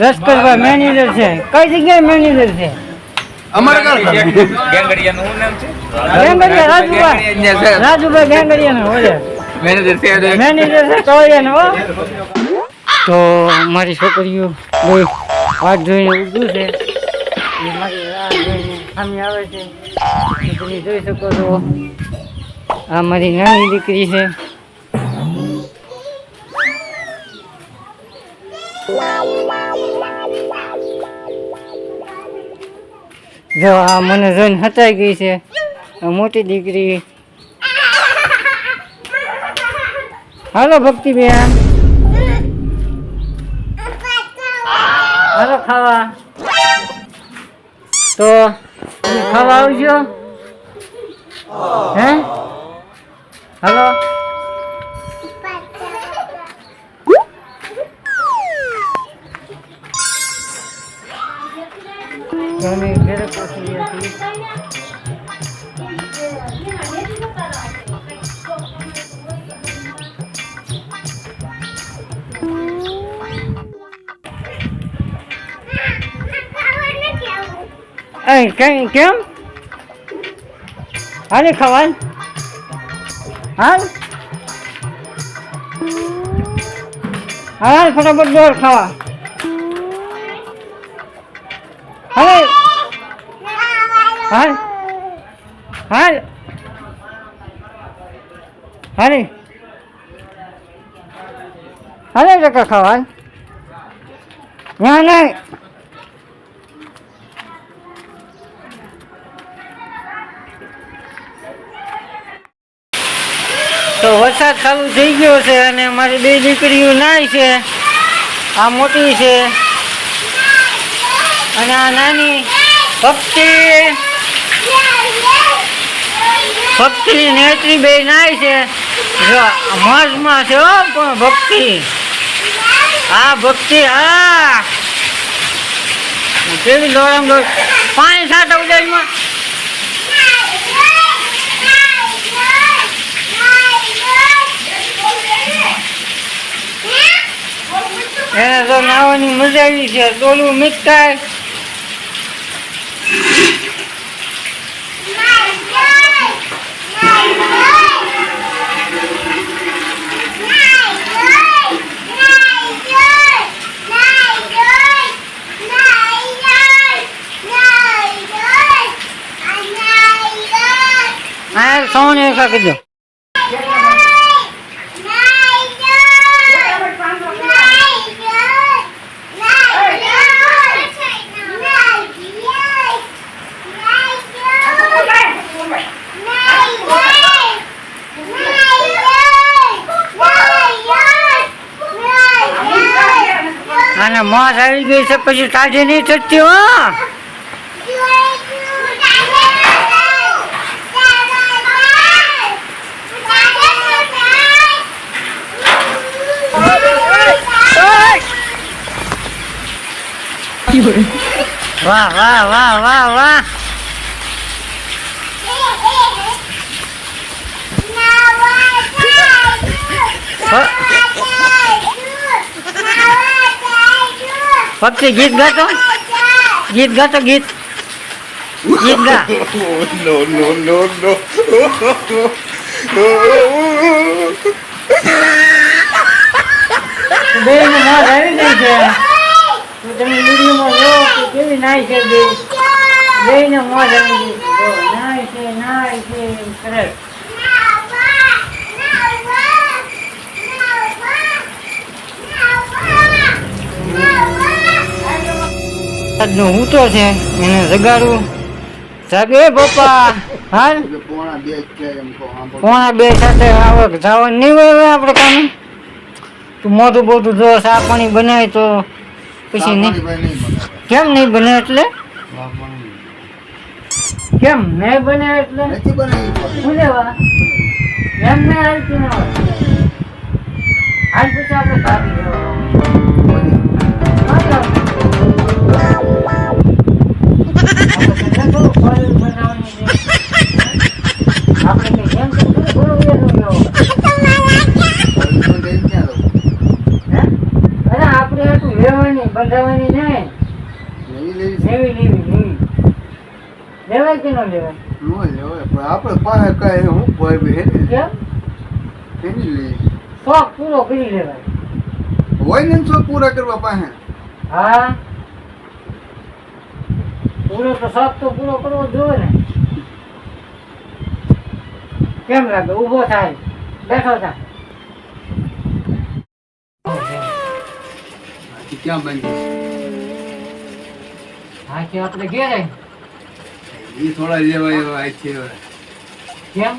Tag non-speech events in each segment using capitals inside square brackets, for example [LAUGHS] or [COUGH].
લશ્કરભાઈ manager છે. કઈ જગ્યાએ મેનેજર છે? અમારે કારખાને. ગેંગડિયાનું શું નામ છે? ગેંગડિયા રાજુભાઈ. રાજુભાઈ ગેંગડિયા ઓલે. મેનેજર છે એટલે મેનેજર છે તોડિયાનો હો. તો મારી છોકરીઓ બહુ વાટ જોઈને છે. સામે આવે છે. જોઈ શકો છો આ મારી નાની દીકરી છે. જો આ મને જોઈને હતાઈ ગઈ છે. મોટી દીકરી. હાલો ભક્તિબેન. હાલો ખાવા. તો ખાવા આવજો? હે? હાલો. અમે ઘરે પહોંચી ગયા છીએ કઈ કેમ? હાલે ખવાય? હાલ? હાલ ફટાફટ દોર ખાવા. હાલ. હાલ. હાલે. હાલે ટકા ખાવા ના નહીં તો વરસાદ ચાલુ થઈ ગયો છે અને મારી બે દીકરીઓ નાય છે. આ મોટી છે. અને આ નાની ભક્તિ ભક્તિ નેત્રી બે નાય છે. મોજમાં છે હો, પણ ભક્તિ. આ ભક્તિ હા કેવી દોડામ દોડ. પાણી સાટા ઉડાડીમાં એને તો નાવાની મજા આવી છે. ડોલું મીઠાઈ હા સોને એકા કીધું મોસ આવી ગઈ છે પછી તાજી નહીં થતી હો. વાહ વાહ વાહ વાહ વાહ. ભક્તિ ગીત ગાતો? [LAUGHS] ગીત ગાતો ગીત? ગીત ગા. [LAUGHS] નો નો નો નો. બે ને મોજ આવી ગઈ છે. તમે વિડીયોમાં જો કે કેવી નાય છે બે બે ને મોજ આવી ગઈ નાય છે નાય છે સરસ. આજનો ઊંચો છે એને જગાડું જાગે પપ્પા હાલ? પોણા બે સાથે આવે જવાનું નહીં હોય આપણે કામ? તું મોટું મોટું જો ચા પાણી બનાય તો પછી નહીં. કેમ નહીં બને એટલે? કેમ નહીં બને એટલે? શું લેવા? એમ નહીં હાલતું ન હોય. હાલ પછી આપણે ભાગી બંધાવવાની નહીં. લેવી લેવી લેવી લેવી લેવાય કે ન લેવાય? આપણે પાસે કઈ હું ભય બી કેમ? શોખ પૂરો કરી લેવાય. હોય ને શોખ પૂરા કરવા પાસે? હા. પૂરો તો શોખ તો પૂરો કરવો જોઈએ ને. કેમ લાગે? ઊભો થાય. બેઠો થાય. હાથી ક્યાં બાંધી હા કે આપણે ઘેરે? એ થોડા લેવાય એવા આ છે કેમ?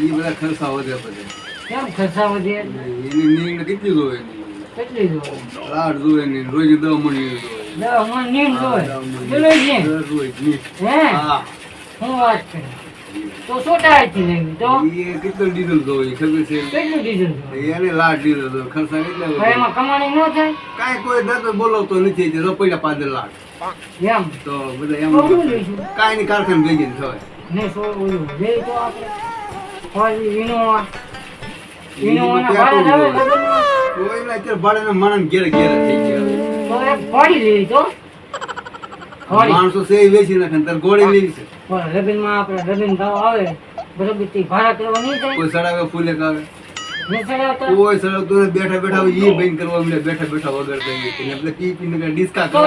એ બધા ખર્ચા વધે બધા. કેમ ખર્ચા વધે? એની નીંદ કેટલી જોવે કેટલી જોવે? લાડ જોવે ને રોજ દવા મણી જોવે. દવા મને નીંદ હા, જોવે? દવા મણી. પેલો જ ને દરરોજ નીંદ. હે? હા. હું વાત કરું. તો સોટાયથી લેવી તો? એ કેટલો ડીઝલ જોવે ખબર છે? કેટલું ડીઝલ એને લાડ ડીઝલ જોવે. ખર્ચા કેટલા એમાં કમાણી ન થાય? કાઈ કોઈ દાદો બોલાવતો નથી જે રોપડા પાદર લાખ. એમ? તો બધા એમ તો કાંઈ ની કારખાને ભેગી ને થવાય. ને સો ઓલું જે તો આપણે. વિનોવા વિનોવાના પેટ્રોલ ભાડા આવે કોઈ તો અત્યારે ભાડાના માણસ ઘેર ઘેર થઈ ગયા તો એક પડી લેવી તો માણસો સે એ વેચી નાખે ને તારે ગોળી લેવી છે પણ લગ્નમાં આપણે લગ્ન ભાવ આવે બરોબર તે ભાડા કરવા નહીં થાય. કોઈ સડાવે ફૂલે કાવે. કોઈ સડાવતો નથી, બેઠા બેઠા હોય, બેન કરવા મળે બેઠા બેઠા વગર થઈ એટલે પી પીને ડિસ્કા તો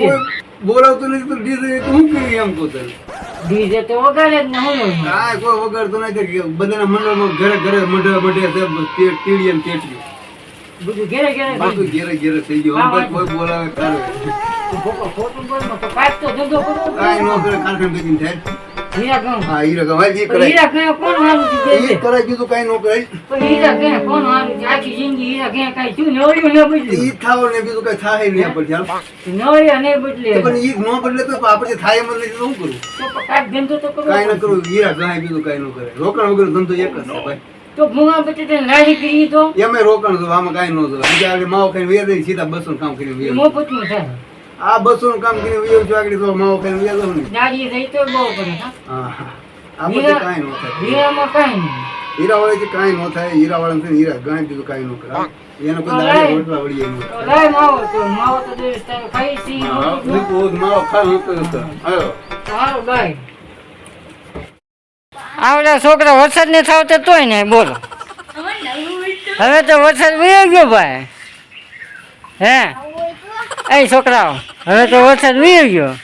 તો. બોલાવતું નથી તો ડીઝલ તો હું કરી એમ કહું તને. તો વગાડે જ ને હું કાંઈ કોઈ વગાડતો નથી બધાના મંડળમાં ઘરે ઘરે મઢે મઢે તે- ટીડી ને તેટલી. બધું ઘેરે ઘેરે બધું ઘેરે ઘેરે થઈ ગયું હવે કોઈ બોલાવે કરે ખોટું બોલમાં તો કાંઈક તો ધંધો કાંઈ. કરે કારખાને થાય હીરા ગામ હા હીરા કમાય ઈ પણ હીરા ગયા કોણ હારું છે ઈ કે કીધું કાંઈ ન કરાય પણ હીરા ગયા કોણ હારું છે આખી જિંદગી હીરા ગયા કાંઈ થયું ને ઓળ્યું ન ઈ થાવ ને બીજું કઈ થાય નહીં આપણે હાલ. નળિયા બદલે પણ ઈ ન બદલે તો આપણે થાય શું કરું તો ધંધો તો કાંઈ ન કરું હીરા ગાય બીજું કાંઈ ન કરે રોકાણ વગર ધંધો એક જ છે ભાઈ તો ભૂંગા તે નાહી કરી તો? એમે રોકાણ તો આમાં કાંઈ નો જોવે બીજા આગળ માવો ખાઈને વેર જાય સીધા બસો કામ કરી એ વ્યા મફતનું થાય. આ બસો નું કામ કરીને વેર જો આગળ તો માવો ખાઈને વેર ને. નારી રહી તો બહુ કરે હા? હા આ બધું કાંઈ નો થાય. હીરામાં કાઈ નહીં હીરા વાળા કાંઈ નો થાય. હીરા વાળા છે ને હીરા ગાય બીજું કાંઈ નો કરે એનો કોઈ દાડે લાય. વળી તો લાય માવો તો માવો તો તારે ખાઈ સી માવો ખાય હું કરું તો. હાલો. સારું ગાય આવડા છોકરા વરસાદ ને થાવ તો તોય ને બોલો. હવે તો વરસાદ વયો ગયો ભાઈ. હે? એ છોકરાઓ, હવે તો વરસાદ વયો ગયો.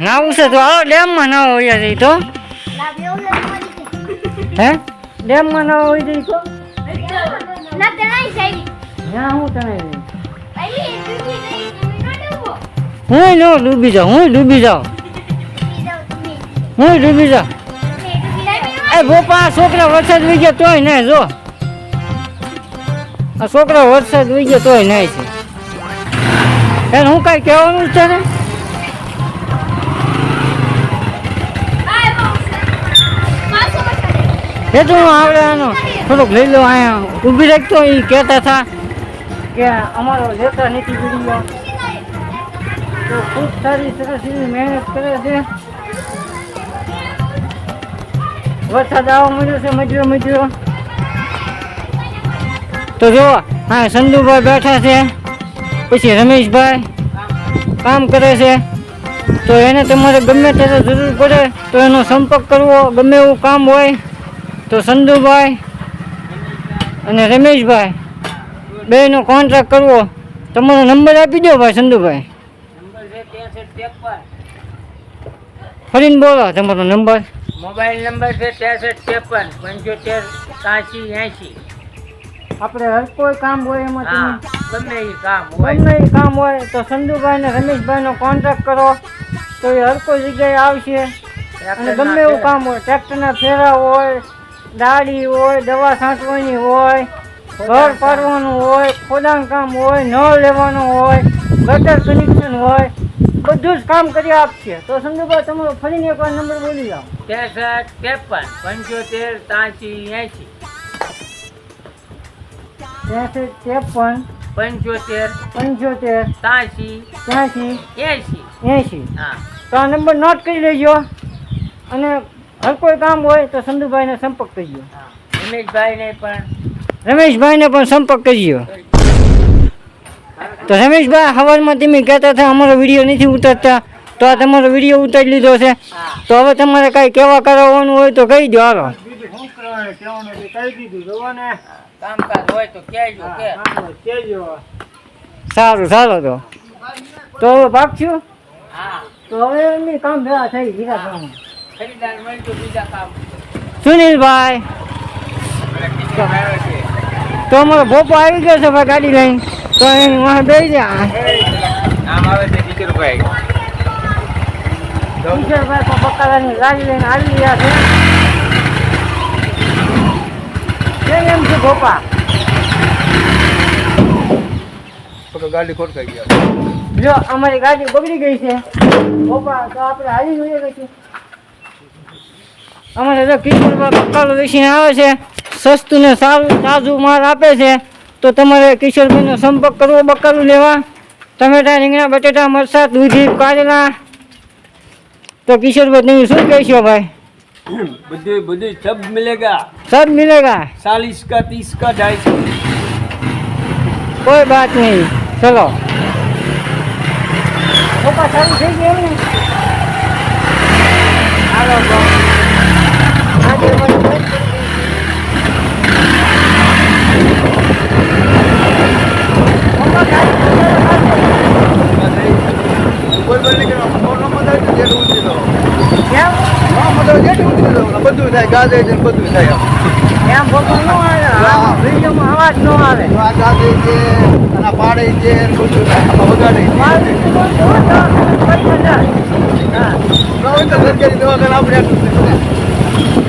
નાવું છે તો આવો, ડેમમાં ના હોય જઈ તો. હે? ડેમમાં ના હોય જઈ તો. ના હું તને ડૂબી જાઉં, હું ડૂબી જાઉં. હું ડૂબી જાઉં. એ બોપા છોકરા વરસાદ ગયા તોય નહીં, જો. આ છોકરા વરસાદ વી ગયો તોય નહીં એને હું કાંઈ કહેવાનું છે ને? એ આવડે આનો. થોડુંક લઈ લો, અહીંયા ઊભી રાખતો એ કહેતા હતા કે અમારો લેતા નથી ગયો ખૂબ સારી, સરસ મહેનત કરે છે. વરસાદ આવવા મળ્યો છે, મજરો મજરો. તો જો હા સંદુભાઈ બેઠા છે, પછી રમેશભાઈ કામ કરે છે. તો એને તમારે ગમે ત્યારે જરૂર પડે, તો એનો સંપર્ક કરવો, ગમે એવું કામ હોય, તો સંધુભાઈ અને રમેશભાઈ બેનો કોન્ટ્રાક્ટ કરવો. તમારો નંબર આપી દો ભાઈ સંદુભાઈ. ફરીને બોલો તમારો નંબર. મોબાઈલ નંબર છે ત્રેસઠ ત્રેપન પંચોતેર ત્યાંસી એંસી. આપણે હર કોઈ કામ હોય એમાં ગમે એ કામ હોય. ગમે એ કામ હોય તો સંજુભાઈ ને રમેશભાઈનો કોન્ટેક્ટ કરો. તો એ હર કોઈ જગ્યાએ આવશે. અને ગમે એવું કામ હોય ટ્રેક્ટરના ફેરા હોય દાડી હોય દવા છાંટવાની હોય ઘર પાડવાનું હોય ખોદાણ કામ હોય નળ લેવાનું હોય ગટર કનેક્શન હોય બધું જ કામ કરી આપશે. તો સંધુભાઈ તમારો ફરીને એકવાર નંબર બોલી જાઓ. ત્રેસઠ ત્રેપન પંચોતેર ત્યાંસી એંશી. ત્રેસઠ ત્રેપન પંચોતેર પંચોતેર ત્યાંસી ત્યાંસી એંશી. એંશી. હા. તો આ નંબર નોટ કરી લેજો. અને હર કોઈ કામ હોય તો સંધુભાઈને સંપર્ક કરજો. હા. રમેશભાઈને પણ રમેશભાઈને પણ સંપર્ક કરજો. તો રમેશભાઈ સવારમાં તમે કહેતા હતા અમારો વીડિયો નથી ઉતરતા, તો આ તમારો વીડિયો ઉતારી લીધો છે. તો હવે તમારે કાંઈ કેવા કરાવવાનું હોય તો કહી દો હાલો. સારું ચાલો તો. તો હવે પાક છું? તો હવે એમની કામ ભેગા થઈ બીજા સુનિલભાઈ. તો અમારો ભોપો આવી ગયો છે ભાઈ ગાડી લઈને. તો દઈ વાહ જાય આમ આવે છે કિશોરભાઈ કિશોરભાઈ તો બકાલાની લઈને આવી ગયા છે. એમ છે તો ગાડી ખોટકાઈ ગયા જો અમારી ગાડી બગડી ગઈ છે. ભોપા તો આપણે હાલી જોઈએ કઈ અમારે જો કિશોરભાઈ બકાલો વેચીને આવે છે. સસ્તું ને સારું તાજું માલ આપે છે. તો તમારે કિશોરભાઈનો સંપર્ક કરવો બકરું લેવા. ટમેટા રીંગણા બટેટા મરસા દૂધી કારેલા તો કિશોરભાઈ તમે શું કહેશો ભાઈ? બધું બધું સબ મિલેગા. સબ મિલેગા? ચાલીસ કા ત્રીસ કા ઢાઈસો કોઈ બાત નહીં. ચલો. પપ્પા સારું થઈ ગયું ને જેટલું લો બધું થાય ગાજે છે બધું થાય એમ પપ્પા ન આવે. વિડીયોમાં અવાજ ન આવે આ ગાજે છે અને પાડે છે બધું થાય વગાડે. હા તો સરકારી દવાખાના આપણે.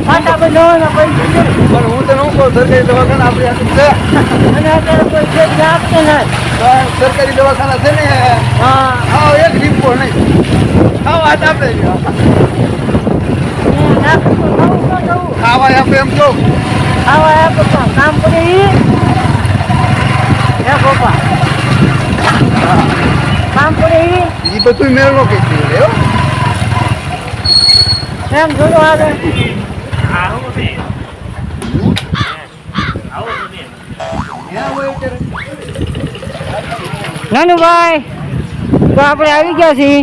પાટા બનાવવાના પૈસા છે. પણ હું તને ન કહું સરકારી દવાખાને આપણે જ છે અને અત્યારે કોઈ સરકારી દવાખાના છે ને હા હા એક રીપો નહીં હા વાત આપણે ખાવા આપે એમ કહું કામ કરે હે પપ્પા. કામ કરે એ બધું મેળવો કે એમ જોડો આવે. નાનુભાઈ તો આપણે આવી ગયા છીએ.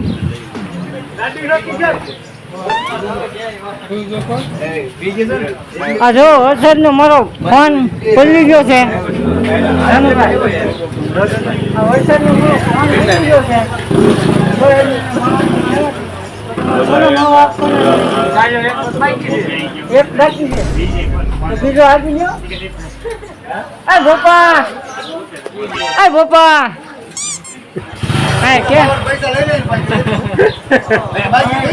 આ જો વરસાદનો મારો ફોન ખુલી ગયો છે. મારો ફોન ગયો ને? એક બાકી છે. બીજો આપી ગયો એ ગોપા એ એ કે પૈસા લઈ લે [LAUGHS] બાકી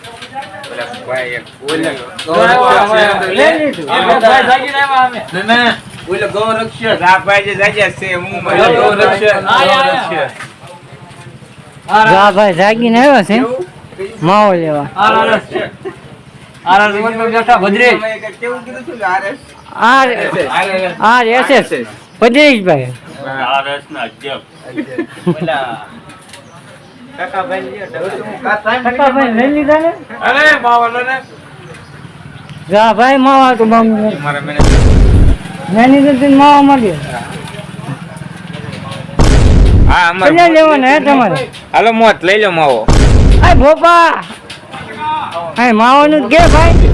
ભાઈ જાગીને આવ્યો છે માવો લેવા R S S Bhadreshbhai Kakabhai લઈ લીધા ને? અરે માવાલો ને. જા ભાઈ માવા તો મેનેજર. નાની માવા માંગ્યો હા અમારે કેટલા લેવાના હે તમારે? હાલો મોત લઈ લો માવો. આ ભોપા! હા માવાનું જ કે ભાઈ?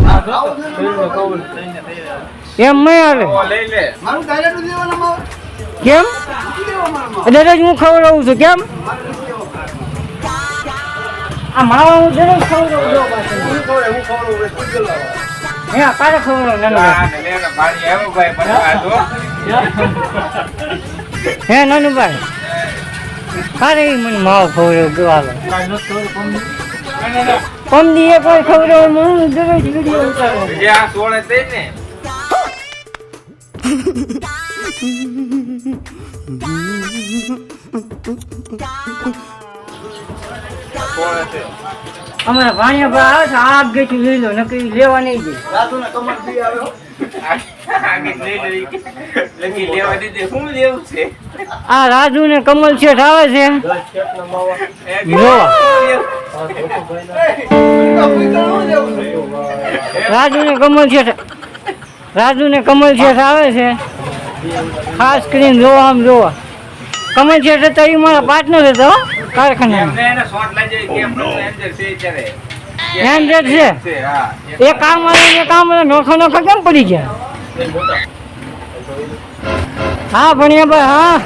એમ નહીં હાલે. લઈ લે. મારું ડાયરેક્ટ દેવાના કેમ? દરરોજ હું ખવડાવું છું કેમ? આ માવા હું દરરોજ ખવડો છું પાછળ. હું ખવડે હું ખવડો કોઈ ગયેલો. હે કારે ખવડો નાનું ભાઈ હા, લે ને પાણી આવ્યું ભાઈ આ હે નાનું ભાઈ કારે ઈ મને માવો ખવડાવું ગવાલો પમદી એ કોઈ ખવડો મને દરરોજ વીડિયો ઉતારો જે આ સોળે થઈ ને હશે અમારા ભાણિયા ભાઈ આવે છે આગ ગેઠી લઈ લો નકરી લેવા નહીં દે. કમર બી આવ્યો આ રાજુ ને કમલ શેઠ આવે છે. રાજુ ને કમલ શેઠ રાજુ ને કમલ શેઠ આવે છે. ખાસ કરીને જોવા આમ જોવા. કમલ છે તો એ મારા પાર્ટનર હતા કારખાના એમ એમને એને શોર્ટ લાગી જાય કેમ નું એન્જર છે એ કામ વાળા ને કામ નોખો નોખો નોખા કેમ પડી ગયા? હા ભણ્યા ભાઈ હા.